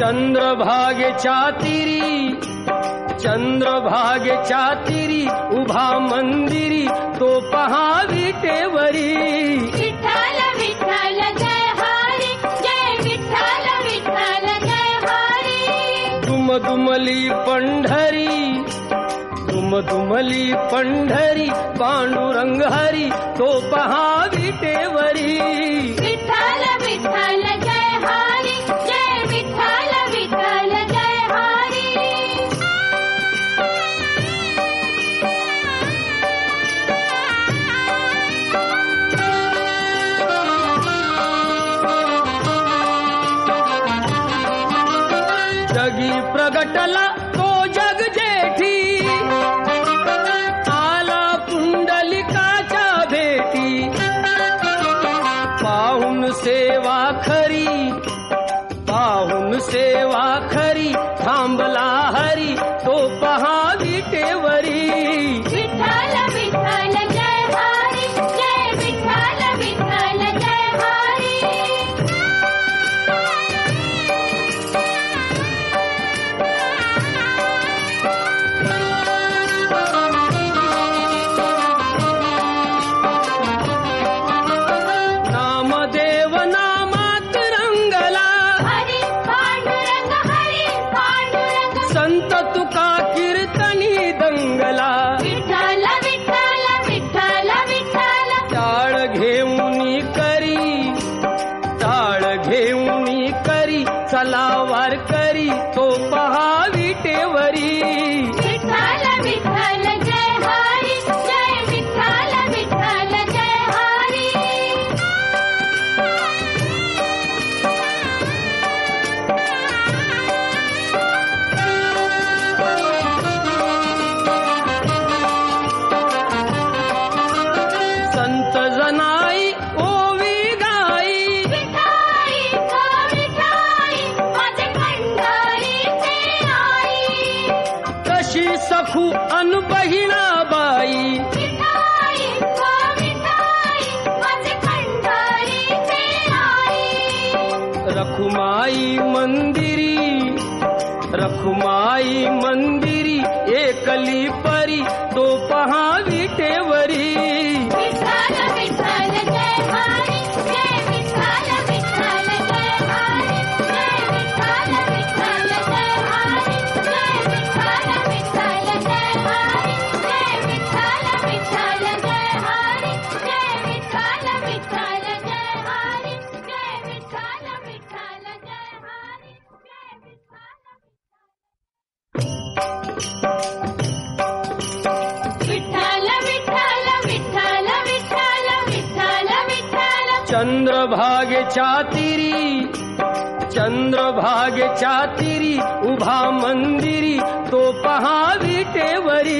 चंद्रभागे चातिरी चंद्रभागे चातिरी उभा मंदिरी तो पहा विटेवरी विठ्ठल विठ्ठल जय हरी जय विठ्ठल विठ्ठल जय हरी। दुम दुमली पंढरी दुम दुमली पंढरी पांडुरंग हरी तो पहा विटेवरी विठ्ठल विठ्ठल जगी प्रगटला तो जग जेठी। आला पुंडलिकाच्या भेटी। पाहून सेवा खरी पाहून सेवा खरी थांबला पहावी टे वरी। लाखू अनबहिणा बाई। रखुमाई मंदिरी रखुमाई मंदिरी एकली परी तो पहावी टेवरी। चंद्रभागे चातिरी चंद्रभागे चातिरी उभा मंदिरी तो पहा विटेवरी